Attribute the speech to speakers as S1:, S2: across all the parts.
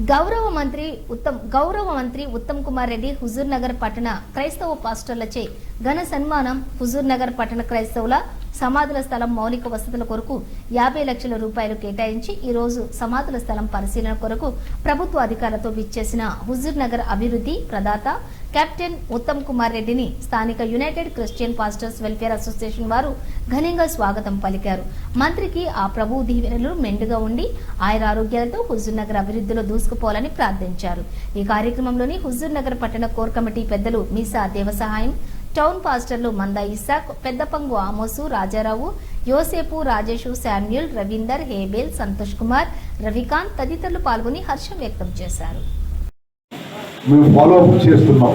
S1: గౌరవ మంత్రి ఉత్తమ్ గౌరవ మంత్రి ఉత్తమ్ కుమార్ రెడ్డి హుజూర్ నగర్ పట్టణ క్రైస్తవ పాస్టర్లచే ఘన సన్మానం హుజూర్ నగర్ పట్టణ క్రైస్తవుల సమాధుల స్థలం మౌలిక వసతుల కొరకు యాభై లక్షల రూపాయలు కేటాయించి ఈ రోజు సమాధుల స్థలం పరిశీలన కొరకు ప్రభుత్వ అధికారులతో విచ్చేసిన హుజూర్ నగర్ అభివృద్ధి ప్రదాత కెప్టెన్ ఉత్తమ్ కుమార్ రెడ్డిని స్థానిక united Christian pastors welfare association వారు ఘనంగా స్వాగతం పలికారు. మంత్రికి ఆ ప్రభు దీవెనలు మెండుగా ఉండి ఆయన ఆరోగ్యాలతో హుజూర్ నగర్ అభివృద్ధిలో దూసుకుపోవాలని ప్రార్థించారు. ఈ కార్యక్రమంలోని హుజూర్ నగర్ పట్టణ కోర్ కమిటీ పెద్దలు మీసా దేవసహాయం టౌన్ పాస్టర్లు మందా ఇసాక్ పెద్దపంగు ఆమోసు రాజారావు యోసేపు రాజేషు శామ్యూల్ రవీందర్ హేబేల్ సంతోష్ కుమార్ రవికాంత్ తదితరులు పాల్గొని హర్షం వ్యక్తం చేశారు.
S2: మేము ఫాలో అప్ చేస్తున్నాం.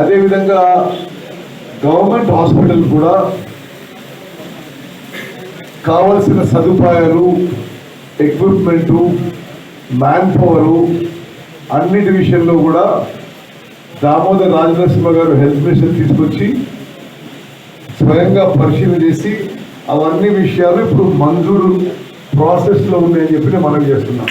S2: అదేవిధంగా గవర్నమెంట్ హాస్పిటల్ కూడా కావలసిన సదుపాయాలు ఎక్విప్మెంటు మ్యాన్ పవరు అన్నిటి విషయంలో కూడా దామోదర్ రాజనరసింహ గారు హెల్త్ మినిస్టర్ తీసుకొచ్చి స్వయంగా పరిశీలన చేసి అవన్నీ విషయాలు ఇప్పుడు మంజూరు ప్రాసెస్లో ఉన్నాయని చెప్పి నేను చేస్తున్నాం